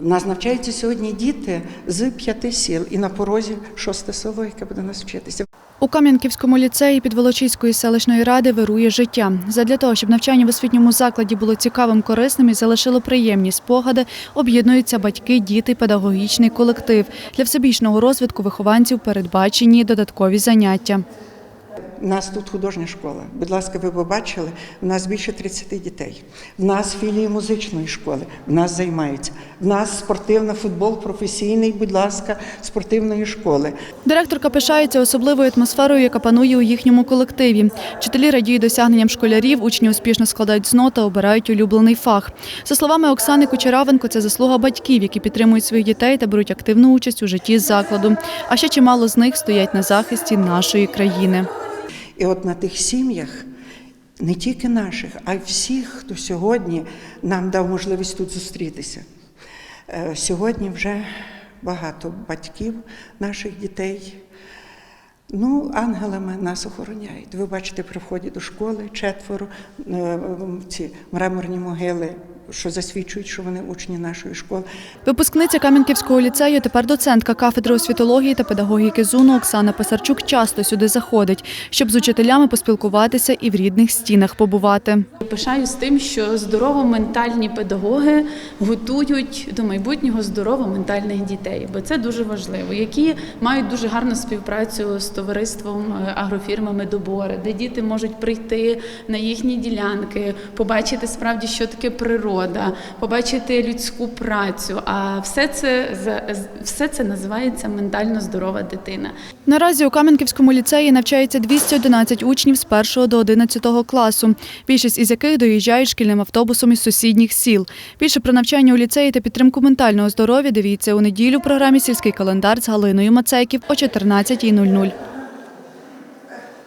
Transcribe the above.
Нас навчаються сьогодні діти з п'яти сіл і на порозі шосте село, яке буде нас вчитися. У Кам'янківському ліцеї Підволочиської селищної ради вирує життя. Задля того, щоб навчання в освітньому закладі було цікавим, корисним і залишило приємні спогади, об'єднуються батьки, діти, педагогічний колектив. Для всебічного розвитку вихованців передбачені додаткові заняття. У нас тут художня школа. Будь ласка, ви б бачили, у нас більше 30 дітей. В нас філії музичної школи, в нас займаються. В нас спортивна футбол професійний, будь ласка, спортивної школи. Директорка пишається особливою атмосферою, яка панує у їхньому колективі. Вчителі радіють досягненням школярів, учні успішно складають ЗНО та обирають улюблений фах. За словами Оксани Кучеравенко, це заслуга батьків, які підтримують своїх дітей та беруть активну участь у житті закладу. А ще чимало з них стоять на захисті нашої країни. І от на тих сім'ях, не тільки наших, а й всіх, хто сьогодні нам дав можливість тут зустрітися. Е, Сьогодні вже багато батьків наших дітей. Ну, ангелами нас охороняють. Ви бачите, при вході до школи четверо е, ці мраморні могили, що засвідчують, що вони учні нашої школи. Випускниця Кам'янківського ліцею, тепер доцентка кафедри освітології та педагогіки ЗУНу Оксана Писарчук часто сюди заходить, щоб з учителями поспілкуватися і в рідних стінах побувати. Пишаюсь тим, що здорово-ментальні педагоги готують до майбутнього здорово-ментальних дітей, бо це дуже важливо, які мають дуже гарну співпрацю з товариством е, агрофірмами добори, де діти можуть прийти на їхні ділянки, побачити справді, що таке природа, побачити людську працю. А все це все це називається ментально здорова дитина. Наразі у Кам'янківському ліцеї навчається 211 учнів з 1 до 11 класу, більшість із яких доїжджають шкільним автобусом із сусідніх сіл. Більше про навчання у ліцеї та підтримку ментального здоров'я дивіться у неділю в програмі Сільський календар з Галиною Мацейків о 14.00.